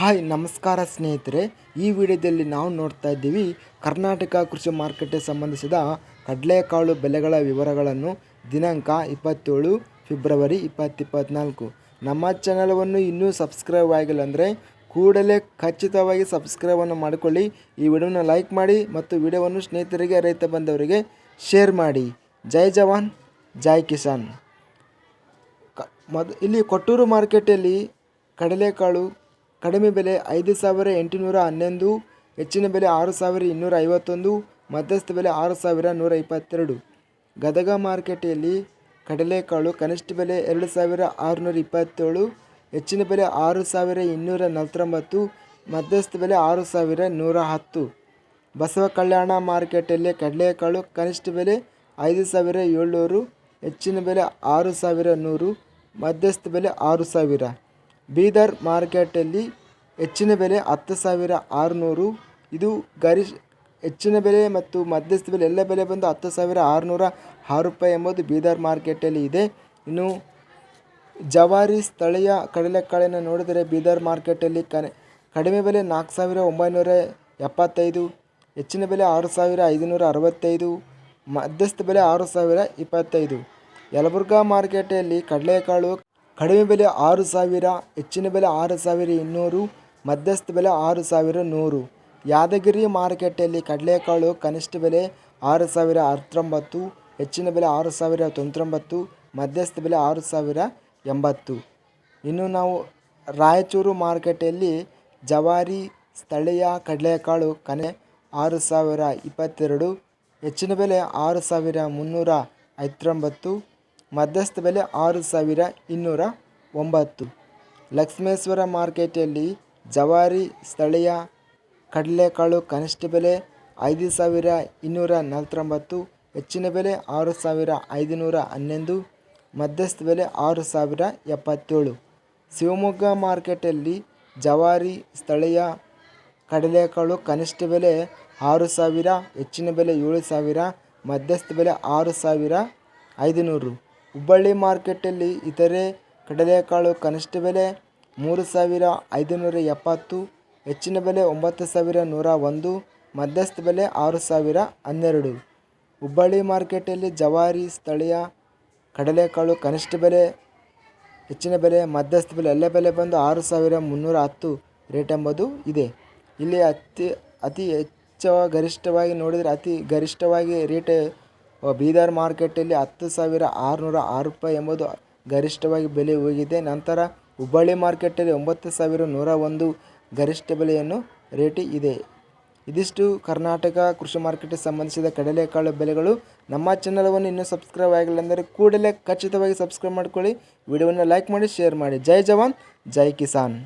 Hi, ನಮಸ್ಕಾರ ಸ್ನೇಹಿತರೆ. ಈ ವಿಡಿಯೋದಲ್ಲಿ ನಾವು ನೋಡ್ತಾ ಇದ್ದೀವಿ, ಕರ್ನಾಟಕ ಕೃಷಿ ಮಾರುಕಟ್ಟೆ ಸಂಬಂಧಿಸಿದ ಕಡಲೆಕಾಳು ಬೆಲೆಗಳ ವಿವರಗಳನ್ನು. ದಿನಾಂಕ ಇಪ್ಪತ್ತೇಳು, ಫೆಬ್ರವರಿ ಇಪ್ಪತ್ತಿಪ್ಪತ್ನಾಲ್ಕು ನಮ್ಮ ಚಾನಲವನ್ನು ಇನ್ನೂ ಸಬ್ಸ್ಕ್ರೈಬ್ ಆಗಿಲ್ಲ ಅಂದರೆ ಕೂಡಲೇ ಖಚಿತವಾಗಿ ಸಬ್ಸ್ಕ್ರೈಬನ್ನು ಮಾಡಿಕೊಳ್ಳಿ. ಈ ವಿಡಿಯೋನ ಲೈಕ್ ಮಾಡಿ ಮತ್ತು ವಿಡಿಯೋವನ್ನು ಸ್ನೇಹಿತರಿಗೆ, ರೈತ ಬಂದವರಿಗೆ ಶೇರ್ ಮಾಡಿ. ಜೈ ಜವಾನ್, ಜೈ ಕಿಸಾನ್. ಮೊದ, ಇಲ್ಲಿ ಕೊಟ್ಟೂರು ಮಾರ್ಕೆಟಲ್ಲಿ ಕಡಲೆಕಾಳು ಕಡಿಮೆ ಬೆಲೆ ಐದು ಸಾವಿರ ಎಂಟುನೂರ ಹನ್ನೊಂದು, ಹೆಚ್ಚಿನ ಬೆಲೆ ಆರು ಸಾವಿರ ಇನ್ನೂರ ಐವತ್ತೊಂದು, ಮಧ್ಯಸ್ಥ ಬೆಲೆ ಆರು ಸಾವಿರ ನೂರ ಇಪ್ಪತ್ತೆರಡು. ಗದಗ ಮಾರುಕಟ್ಟೆಯಲ್ಲಿ ಕಡಲೆಕಾಳು ಕನಿಷ್ಠ ಬೆಲೆ ಎರಡು ಸಾವಿರ ಆರುನೂರ ಇಪ್ಪತ್ತೇಳು, ಹೆಚ್ಚಿನ ಬೆಲೆ ಆರು ಸಾವಿರ ಇನ್ನೂರ ನಲವತ್ತೊಂಬತ್ತು, ಮಧ್ಯಸ್ಥ ಬೆಲೆ ಆರು ಸಾವಿರ ನೂರ ಹತ್ತು. ಬಸವ ಕಲ್ಯಾಣ ಮಾರ್ಕೆಟಲ್ಲಿ ಕಡಲೆಕಾಳು ಕನಿಷ್ಠ ಬೆಲೆ ಐದು ಸಾವಿರ ಏಳ್ನೂರು, ಹೆಚ್ಚಿನ ಬೆಲೆ ಆರು ಸಾವಿರ ನೂರು, ಮಧ್ಯಸ್ಥ ಬೆಲೆ ಆರು ಸಾವಿರ. ಬೀದರ್ ಮಾರ್ಕೆಟಲ್ಲಿ ಹೆಚ್ಚಿನ ಬೆಲೆ ಹತ್ತು ಸಾವಿರ ಆರುನೂರು. ಇದು ಗರಿಷ್ ಹೆಚ್ಚಿನ ಬೆಲೆ ಮತ್ತು ಮಧ್ಯಸ್ಥ ಬೆಲೆ, ಎಲ್ಲ ಬೆಲೆ ಬಂದು ಹತ್ತು ಸಾವಿರ ಆರುನೂರ ಆರು ರೂಪಾಯಿ ಎಂಬುದು ಬೀದರ್ ಮಾರ್ಕೆಟಲ್ಲಿ ಇದೆ. ಇನ್ನು ಜವಾರಿ ಸ್ಥಳೀಯ ಕಡಲೆಕಾಳನ್ನು ನೋಡಿದರೆ ಬೀದರ್ ಮಾರ್ಕೆಟಲ್ಲಿ ಕನೆ ಕಡಿಮೆ ಬೆಲೆ ನಾಲ್ಕು ಸಾವಿರ ಒಂಬೈನೂರ ಎಪ್ಪತ್ತೈದು, ಹೆಚ್ಚಿನ ಬೆಲೆ ಆರು ಸಾವಿರ ಐದುನೂರ ಅರವತ್ತೈದು, ಮಧ್ಯಸ್ಥ ಬೆಲೆ ಆರು ಸಾವಿರ ಇಪ್ಪತ್ತೈದು. ಯಲಬುರ್ಗಾ ಮಾರ್ಕೆಟಲ್ಲಿ ಕಡಲೆಕಾಳು ಕಡಿಮೆ ಬೆಲೆ ಆರು ಸಾವಿರ, ಹೆಚ್ಚಿನ ಬೆಲೆ ಆರು ಸಾವಿರ ಇನ್ನೂರು, ಮಧ್ಯಸ್ಥ ಬೆಲೆ ಆರು ಸಾವಿರ ನೂರು. ಯಾದಗಿರಿ ಮಾರುಕಟ್ಟೆಯಲ್ಲಿ ಕಡಲೆಕಾಳು ಕನಿಷ್ಠ ಬೆಲೆ ಆರು ಸಾವಿರ ಹತ್ತೊಂಬತ್ತು, ಹೆಚ್ಚಿನ ಬೆಲೆ ಆರು ಸಾವಿರ ತೊಂಬತ್ತೊಂಬತ್ತು ಮಧ್ಯಸ್ಥ ಬೆಲೆ ಆರು ಸಾವಿರ ಎಂಬತ್ತು. ಇನ್ನು ನಾವು ರಾಯಚೂರು ಮಾರುಕಟ್ಟೆಯಲ್ಲಿ ಜವಾರಿ, ಸ್ಥಳೀಯ ಕಡಲೆಕಾಳು ಕನೆ ಆರು ಸಾವಿರ ಇಪ್ಪತ್ತೆರಡು, ಹೆಚ್ಚಿನ ಬೆಲೆ ಆರು ಸಾವಿರ ಮುನ್ನೂರ ಐವತ್ತೊಂಬತ್ತು ಮಧ್ಯಸ್ಥ ಬೆಲೆ ಆರು ಸಾವಿರ ಇನ್ನೂರ ಒಂಬತ್ತು. ಲಕ್ಷ್ಮೇಶ್ವರ ಮಾರ್ಕೆಟಲ್ಲಿ ಜವಾರಿ, ಸ್ಥಳೀಯ ಕಡಲೆಕಾಳು ಕನಿಷ್ಠ ಬೆಲೆ ಐದು ಸಾವಿರ ಇನ್ನೂರ ನಲ್ವತ್ತೊಂಬತ್ತು, ಹೆಚ್ಚಿನ ಬೆಲೆ ಆರು ಸಾವಿರ ಐದುನೂರ ಹನ್ನೊಂದು, ಮಧ್ಯಸ್ಥ ಬೆಲೆ ಆರು ಸಾವಿರ ಎಪ್ಪತ್ತೇಳು. ಶಿವಮೊಗ್ಗ ಮಾರ್ಕೆಟಲ್ಲಿ ಜವಾರಿ, ಸ್ಥಳೀಯ ಕಡಲೆಕಾಳು ಕನಿಷ್ಠ ಬೆಲೆ ಆರು ಸಾವಿರ, ಹೆಚ್ಚಿನ ಬೆಲೆ ಏಳು ಸಾವಿರ, ಮಧ್ಯಸ್ಥ ಬೆಲೆ ಆರು ಸಾವಿರ ಐದುನೂರು. ಹುಬ್ಬಳ್ಳಿ ಮಾರ್ಕೆಟಲ್ಲಿ ಇತರೆ ಕಡಲೆಕಾಳು ಕನಿಷ್ಠ ಬೆಲೆ ಮೂರು ಸಾವಿರ ಐದುನೂರ ಎಪ್ಪತ್ತು, ಹೆಚ್ಚಿನ ಬೆಲೆ ಒಂಬತ್ತು ಸಾವಿರ ನೂರ ಒಂದು, ಮಧ್ಯಸ್ಥ ಬೆಲೆ ಆರು ಸಾವಿರ ಹನ್ನೆರಡು. ಹುಬ್ಬಳ್ಳಿ ಮಾರ್ಕೆಟಲ್ಲಿ ಜವಾರಿ, ಸ್ಥಳೀಯ ಕಡಲೆಕಾಳು ಕನಿಷ್ಠ ಬೆಲೆ, ಹೆಚ್ಚಿನ ಬೆಲೆ, ಮಧ್ಯಸ್ಥ ಬೆಲೆ ಎಲ್ಲ ಬೆಲೆ ಬಂದು ಆರು ಸಾವಿರ ಮುನ್ನೂರ ಹತ್ತು ರೇಟ್ ಎಂಬುದು ಇದೆ. ಇಲ್ಲಿ ಅತಿ ಅತಿ ಹೆಚ್ಚು ಗರಿಷ್ಠವಾಗಿ ನೋಡಿದರೆ ಅತಿ ಗರಿಷ್ಠವಾಗಿ ರೇಟ್ ಬೀದರ್ ಮಾರ್ಕೆಟಲ್ಲಿ ಹತ್ತು ಸಾವಿರ ಆರುನೂರ ಆರು ರೂಪಾಯಿ ಎಂಬುದು ಗರಿಷ್ಠವಾಗಿ ಬೆಲೆ ಹೋಗಿದೆ. ನಂತರ ಹುಬ್ಬಳ್ಳಿ ಮಾರ್ಕೆಟಲ್ಲಿ ಒಂಬತ್ತು ಸಾವಿರ ನೂರ ಒಂದು ಗರಿಷ್ಠ ಬೆಲೆಯನ್ನು ರೇಟ್ ಇದೆ. ಇದಿಷ್ಟು ಕರ್ನಾಟಕ ಕೃಷಿ ಮಾರ್ಕೆಟ್ಗೆ ಸಂಬಂಧಿಸಿದ ಕಡಲೆಕಾಳು ಬೆಲೆಗಳು. ನಮ್ಮ ಚಾನಲವನ್ನು ಇನ್ನೂ ಸಬ್ಸ್ಕ್ರೈಬ್ ಆಗಿಲ್ಲ ಅಂದರೆ ಕೂಡಲೇ ಖಚಿತವಾಗಿ ಸಬ್ಸ್ಕ್ರೈಬ್ ಮಾಡ್ಕೊಳ್ಳಿ. ವಿಡಿಯೋವನ್ನು ಲೈಕ್ ಮಾಡಿ, ಶೇರ್ ಮಾಡಿ. ಜೈ ಜವಾನ್, ಜೈ ಕಿಸಾನ್.